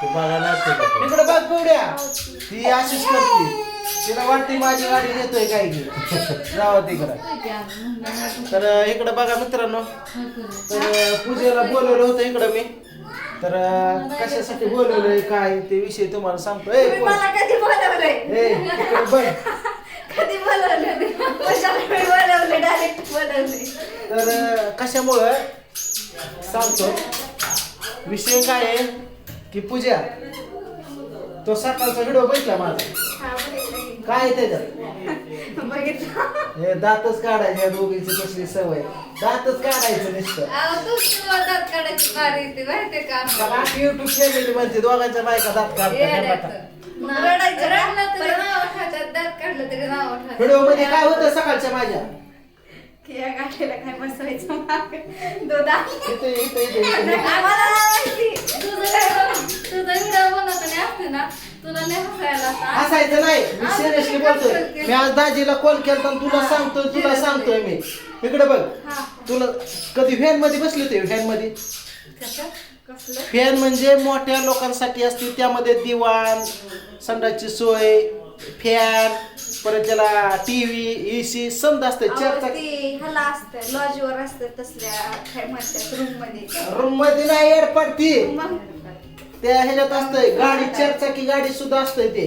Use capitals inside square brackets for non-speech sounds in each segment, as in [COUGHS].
तू बघा ना ते बघ. इकडे बघ पिवड्या ती अशीच करते. तिला वाटते माझी गाडी नेतोय काय की जावा तिकडं तर इकडे बघा मित्रांनो. तर पूजेला बोलवलं होतं इकडं मी. तर कशासाठी बोलवलंय काय ते विषय तुम्हाला सांगतो. ए तुम्ही मला कधी बोलवलंय? ए इकडे बघ. कधी बोलवलं नाही. कशाला मी बोलवलं डायरेक्ट बोलवले तर कशामुळं सांगतो. विषय काय आहे? की पूजा. तो सकाळचा व्हिडिओ बघितला माझा. हा. काय आहे त्याच्यात? हे दातच काढायचे या दोघींची कसली सवय. दातच काढायचं नुसतं. युट्यूब फॅमिली म्हणते दोघांच्या बायका दात काढतात व्हिडिओमध्ये काय होतं सकाळच्या माझ्या? की या गाठीला काय बसवायचं दोदा तुझं व्हिडिओ बनवताना असते ना तुला नाही हसायला. हसायचं नाही मी सिरियसली बोलतोय मी आज दाजीला कॉल केला तुला सांगतोय तुला सांगतोय मी इकडे बघ तुला कधी व्हॅनमध्ये बसली होती व्हॅनमध्ये फॅन म्हणजे मोठ्या लोकांसाठी असते त्यामध्ये दिवाण संडाची सोय फॅन परत त्याला टीव्ही एसी समज असते चार अहो, चाक ती ह्याला असतं लॉजवर असतं तसल्या काय म्हणतात रूममध्ये. रूममध्ये नाही एअर पडती मग? त्या ह्याच्यात असतंय गाडी चार चाकी गाडी सुद्धा असतंय ते.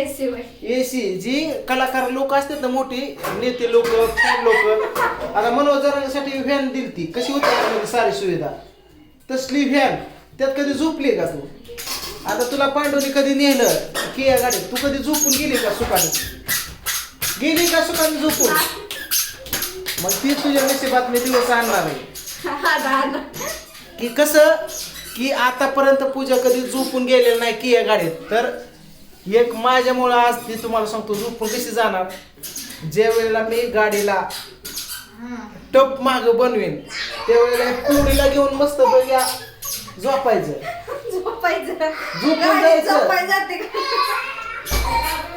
एसी एसी जी कलाकार लोक असतात ना मोठी नेते लोक फॅन लोक आता मनोरंजनासाठी व्हॅन दिली ती कशी होती त्यामध्ये सारी सुविधा? तसली व्हॅन त्यात कधी झोपली का तू? आता तुला पांडवनी कधी नेलं? की या गाडीत? तू कधी झोपून गेली का सुखाने? गेली का सुखाने झोपून मग ती तुझ्या नशिबात मी दिवस आणणार आहे. की कसं की आतापर्यंत पूजा कधी झोपून गेलेलं नाही की या गाडीत तर एक माझ्यामुळं आज ती तुम्हाला सांगतो झोपून कशी जाणार ज्या वेळेला मी गाडीला. टप माग बनवेन त्यावेळेला पुडीला घेऊन मस्त बघ्या झोपायचं झोपायचं झोपून जायचं. झोपायचं जाते का?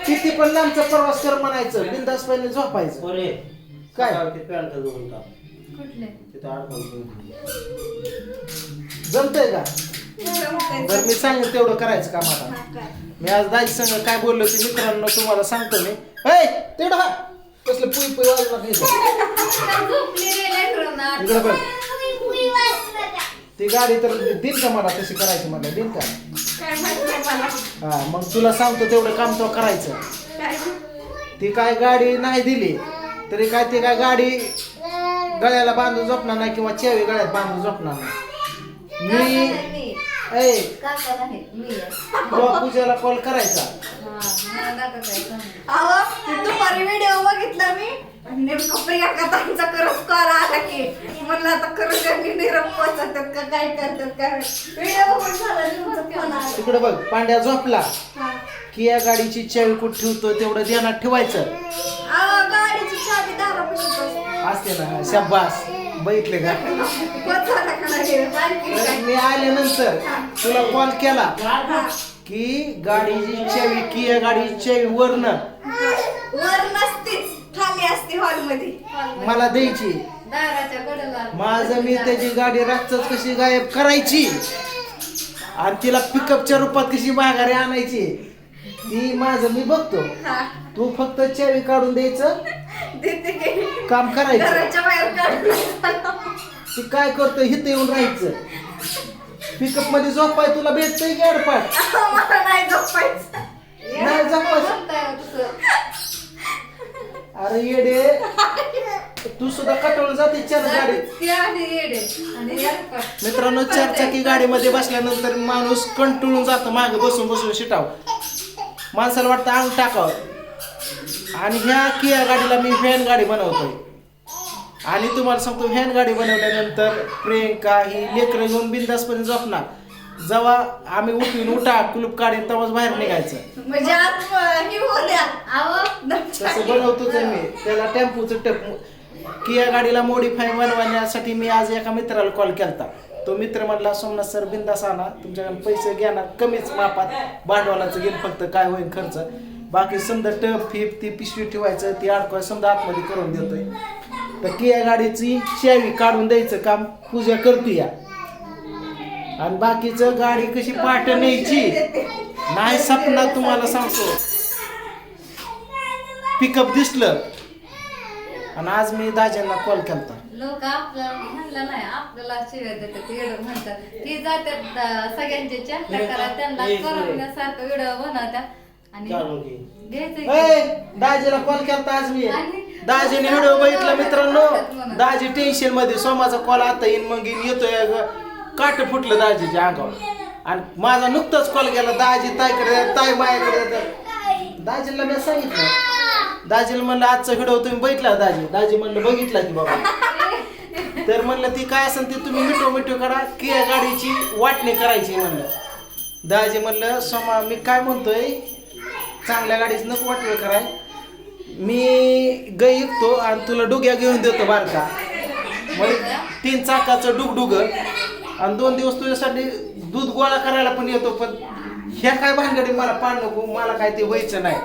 किती पण लांबचा प्रवास कर म्हणायचं बिंदासपणे झोपायचं पोरे, काय? ते पॅन्ट धुवून टाक. कुठले तिथं अडकून ठेव. जमतंय का. बरं मी सांगेन तेवढं करायचं काम आता हा, काय? मी आज दाजी संग काय बोललो ते मित्रांनो तुम्हाला सांगतो मी ऐ तेवढं हा कसलं पुई पुई. [LAUGHS] झोपली रे. इकडं बघ ती गाडी तर देईल का मला तशी करायची मला देईल का? काय माहीत नाही मला. हा मग तुला सांगतो तेवढं काम तो करायचं. काय? ती काय गाडी नाही दिली तरी काय ती काय गाडी गळ्याला बांधून झोपणार नाही किंवा चेवी गळ्यात बांधून झोपणार नाही. मी मी ऐ काका नाही मी आहे. तुला पूजाला कॉल करायचा अहो, ते दुपारी व्हिडिओ बघितला मी. आणि नेमकं कॉल आला की. म्हणलं आता खरं त्यांनी निरप पोचतात का? काय करतात? काय व्हिडिओ बघून झाला तुमचा फोन आला. तिकडे बघ पांड्या झोपला. हा. की या गाडीची चावी कुठं ठेवतो तेवढं ध्यानात ठेवायचं. अहो, गाडीची चावी असते. असते ना शाबास. बघितले का? मी आल्यानंतर तुला कॉल केला. की गाडीची चावी की या गाडीची चावी वरनं वर नसतीच खाली असते हॉलमध्ये मला द्यायची माझं मी त्याची गाडी रातच कशी गायब करायची आणि तिला पिकअपच्या रूपात कशी माघारी आणायची ती माझं मी बघतो. तू फक्त चावी काढून द्यायचं काम करायचं. घराच्या बाहेर काढून ती काय करतो हिथं येऊन राहायचं. पिकअपमध्ये झोपाय तुला भेटतंय की अडपाट मला नाही झोपायचं. नाही तुझं. अरे येडे. तू सुद्धा कटवून जाते चार गाडीत ती आणि येडे. आणि येडपट. मित्रांनो चार चाकी गाडीमध्ये बसल्यानंतर माणूस कंटाळून जातो मागे बसून बसून शिटाव. माणसाला वाटतं अंग टाकावं. आणि ह्या किया गाडीला मी व्हॅन गाडी बनवतोय. आणि तुम्हाला सांगतो व्हॅन गाडी बनवल्यानंतर प्रियंका ही लेकरं घेऊन बिंदासपणे झोपणार. जेव्हा आम्ही उठून उठा कुलूप काढीन तेव्हाच बाहेर निघायचं. म्हणजे ही तसं बनवतोच आहे मी. त्याला टेम्पोचं टेप किया गाडीला मॉडीफाय बनवण्यासाठी मी आज एका मित्राला कॉल केलता. तो मित्र म्हणला सोमनाथ सर बिंदास आणा. तुमच्याकडे पैसे घेणार. कमीच मापात भांडवलाचं घेईन फक्त काय होईल खर्च. बाकी समजा टप फिप ती पिशवी ठेवायचं ती अडकवाय समजा आतमध्ये करून देतोय. तर किया गाडीची चावी काढून द्यायचं काम पूजा करते या. आणि बाकीचं गाडी कशी पाठ न्यायची? नाही सपनात तुम्हाला सांगतो. पिकअप दिसलं. आणि आज मी दाजींना कॉल केलता. लोक आपल्याला म्हणलं नाही आपल्याला शिव्या देतात व्हिडिओ म्हणतात. ती जातात सगळ्यांचे चर्चा करा त्यांना करण्यासारखं व्हिडिओ बनवतात. आणि चालू घे. घ्यायचं ए, दाजीला कॉल केलता आज मी. दाजीने व्हिडिओ बघितला मित्रांनो. दाजी टेन्शनमध्ये सोमाचा कॉल आता येईन मग येईन. येतोय ग. काट फुटलं दाजीच्या अंगावर. आणि माझा नुकताच कॉल गेला दाजी ताईकडे द्या, ताई माझ्याकडे द्या. दाजीला मी सांगितलं. दाजीला म्हणलं आजचा व्हिडिओ तुम्ही बघितला का दाजी? दाजी म्हणलं बघितला की बाबा. तर म्हणलं ती काय असेल ते तुम्ही मिठो मिठो करा की या गाडीची वाटणी करायची म्हणलं. दाजी म्हणलं सोमा मी काय म्हणतोय? चांगल्या गाडीच नको वाटलं कराय. मी गई विकतो आणि तुला डुग्या घेऊन देतो बारका. मग तीन चाकाचं डुगडुग आणि दोन दिवस तुझ्यासाठी दूध गोळा करायला पण येतो पण ह्या काय भानगडी मला पाड नको मला काय ते व्हायचं नाही.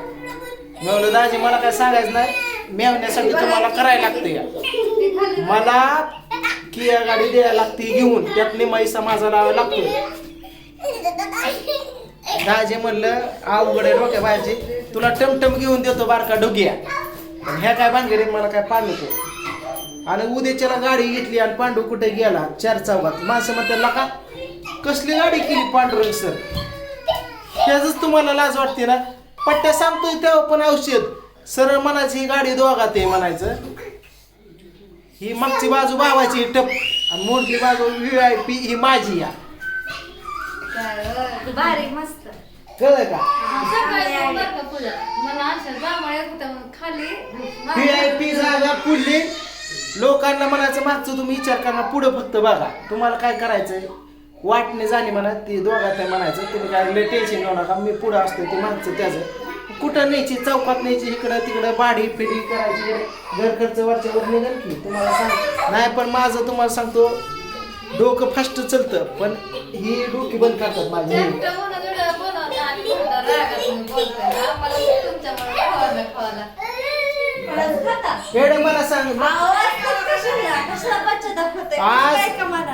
म्हणलं दाजी मला काय सांगायचं नाही मेवण्यासाठी तुम्हाला करायला लागते या मला किया गाडी द्यायला लागते घेऊन. त्यात निमाईसा माझा लावा लागतो दाजे म्हणलं अवघड आहे डोक्या बाहेरची. तुला टमटम घेऊन देतो बारका डोग्या पण ह्या काय भानगडीत मला काय पाणी तो? आणि उद्याच्याला गाडी घेतली आणि पांडू कुठे गेला? चार चौघात. माणसं म्हणतात का कसली गाडी केली पांडुरंग सर? त्याच तुम्हाला लाज वाटते ना? पट्ट्या सांगतोय तेव्हा पण औषध. सरळ म्हणायची ही गाडी दोघात आहे म्हणायचं. ही मागची बाजू भावाची टप. आणि मोठी बाजू व्ही आय पी ही माझी या मस्त. कळलं का? सकाळी पण बरं का पूजा मला अशा जांभळ्या येत होत्या म्हणून खाली व्ही आय पी जागा पुढली लोकांना म्हणायचं मागचं तुम्ही विचार करा पुढं फक्त बघा. तुम्हाला काय करायचंय? वाटणे झाली म्हणा ती दोघात आहे म्हणायचं. तुम्ही काय लय टेन्शन घेऊ नका मी पुढं असतो ते मागचं त्याचं. कुठं न्यायची? चौकात न्यायची इकडं तिकडं बाडी पिढी करायची. घर खर्च वरच्या वर निघेल की तुम्हाला सांग. नाही पण माझं तुम्हाला सांगतो डोकं फास्ट चलतं पण ही डोकी बंद करतात माझी? वेळ मला सांग. आज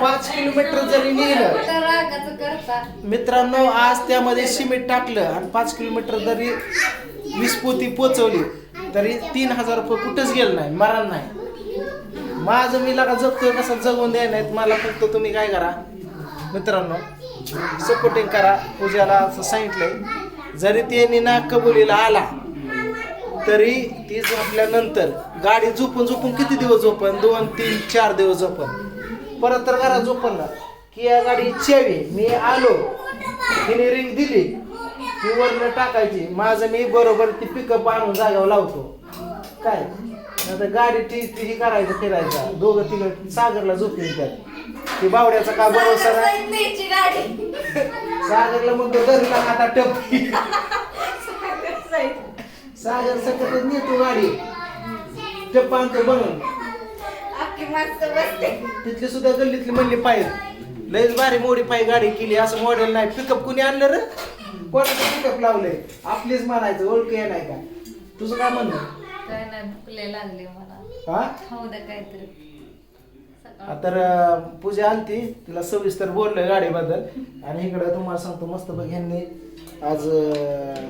पाच किलोमीटर जरी नेलं. कुठं रागाचं करता. मित्रांनो आज त्यामध्ये सिमेंट टाकलं आणि पाच किलोमीटर जरी वीस पोती पोचवली तरी तीन हजार रुपये कुठंच गेलं नाही मरण नाही. माझं मी लगा जगतोय कसं जगून द्याय नाहीत मला फक्त तुम्ही काय करा मित्रांनो सपोर्टिंग करा. पूजाला असं सांगितलंय जरी त्यांनी ना कबुलीला आला तरी ती झोपल्यानंतर गाडी झोपून झोपून किती दिवस झोपन? दोन तीन चार दिवस झोपन. परत तर घरात झोपन ना. की या गाडी इच्छावी मी आलो. तिने रिंग दिली. ती वरनं टाकायची. माझं मी बरोबर ती पिकअप आणून जाग्यावर लावतो. काय? आता गाडी ती ती ही करायचं फिरायचा. दोघं तिघं सागरला झोपली त्यात ती बावड्याचा का भरोसा नाही न्यायची गाडी. सागरला मग धरला आता टप सागर सकतच नेतो गाडी. टप्प आणतो बनवून अख्खी मस्त बसते. तिथली सुद्धा गल्लीतली म्हणली पाहिजे लयच भारी मोडी पाय गाडी केली. असं मॉडेल नाही. पिकअप कुणी आणलं रे? कोणाचं पिकअप लावलंय? आपलीच म्हणायचं ओळख हे नाही का? तुझं काय म्हणणं? काय नाही लागले मला. हा? खाऊ द्या काहीतरी. सकाळ. तर अं, पूजा आलती तिला सविस्तर बोललोय गाडीबद्दल. आणि इकडं तुम्हाला सांगतो मस्त बघ ह्यांनी आज अं,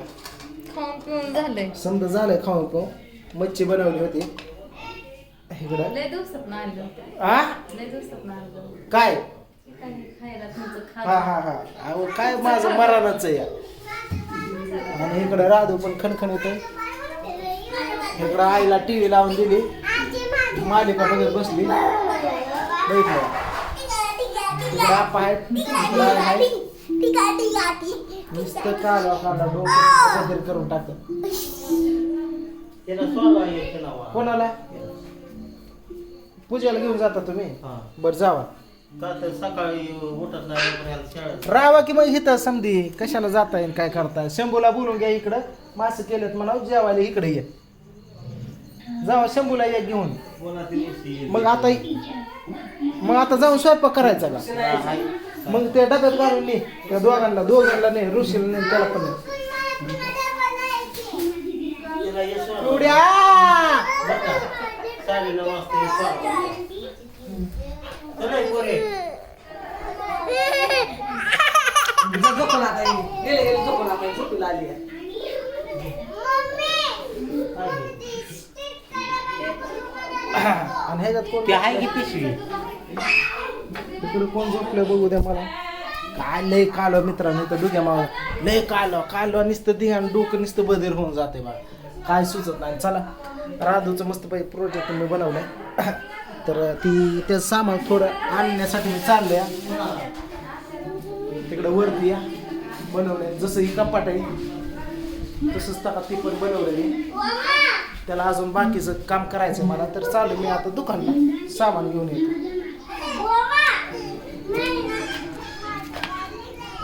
खाऊन पिऊन झालंय. समजा झालंय खाऊन खाऊन मच्छी बनवली होती. इकडं. लय दिवसात ना आलं होतं. आ? लय दिवसात ना आलं होतं. काय? काही खायला तुमचं हा खा हा हा. अहो काय माझं मरानाच या. आणि इकडं राधू पण खणखण येते इकडं आईला टीव्ही लावून दिली. मालिका बघत बसली. बघितलं इकडं आपा आहे. इकडं आई आहे नुसतं डोकं करून टाकत. कोणाला? पूजेला घेऊन जाता तुम्ही. बर जावा. सकाळी उठत नाही रावा की मग इथं समधी. कशाला जाता येईल काय करताय? शंभूला बोलून घ्या इकडं. मासे केलेत म्हणा जेवायला इकडे ये. जावा शंभूला या घेऊन मग आता मग आता जाऊन स्वयंपाक करायचा का. मग ते डब्यात घालून ने त्या दोघांना दोघांना नाही ऋषीला नाही त्याला पण नाही. त्याला ये स्वागत. एवढ्या बरं का? साडे नऊ वाजता हे स्वागत. चला, हे पोरे. मम्मीला आली आहे आणि ह्याच्यात कोण ते आहे की पिशवी? तिकडे कोण झोपलं बघू द्या मला. काय लय कालो मित्रांनो तर डुक्या मावा. लय कालो कालो नुसतं धिंगाण डोकं नुसतं बधीर होऊन जाते बा. काय सुचत नाही. चला राधूचं मस्त पैकी प्रोजेक्ट मी बनवलं [COUGHS] तर ती ते सामान थोडं आणण्यासाठी मी चाललोय. तिकडं वरती या. बनवलंय. जसं ही कपाट आहे तसंच तका ती पण बनवलेली त्याला अजून बाकीचं काम करायचं मला तर चालू मी आता दुकानला सामान घेऊन येतो.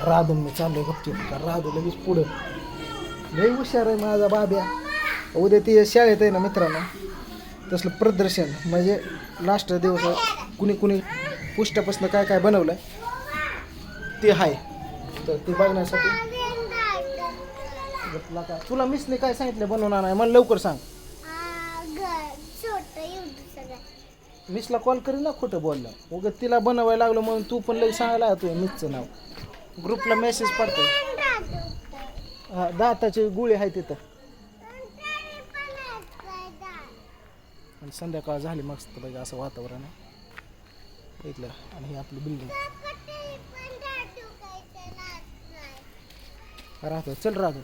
राधून मी चाललो गपचूप का राधू लगेच पुढं. लय हुशार आहे माझा बाब्या. उद्या ती शाळेत आहे ना मित्रांनो. तसलं प्रदर्शन म्हणजे लास्ट दिवस कुणी कुणी पुष्टापासून काय काय बनवलं ते आहे तर ते बघण्यासाठी. तुला मिसने काय सांगितलं बनवणार नाही मला लवकर सांग. मिसला कॉल करी ना खोटं बोललं. उगत तिला बनवायला लागलो म्हणून तू पण लई सांगायला तुझ्या मिसचं नाव. ग्रुपला मेसेज पडतो हा दाताची गुळी आहे तिथं. आणि संध्याकाळ झाली मस्त पाहिजे असं वातावरण आहे. इथलं आणि ही आपली बिल्डिंग राहतो चल राहतो.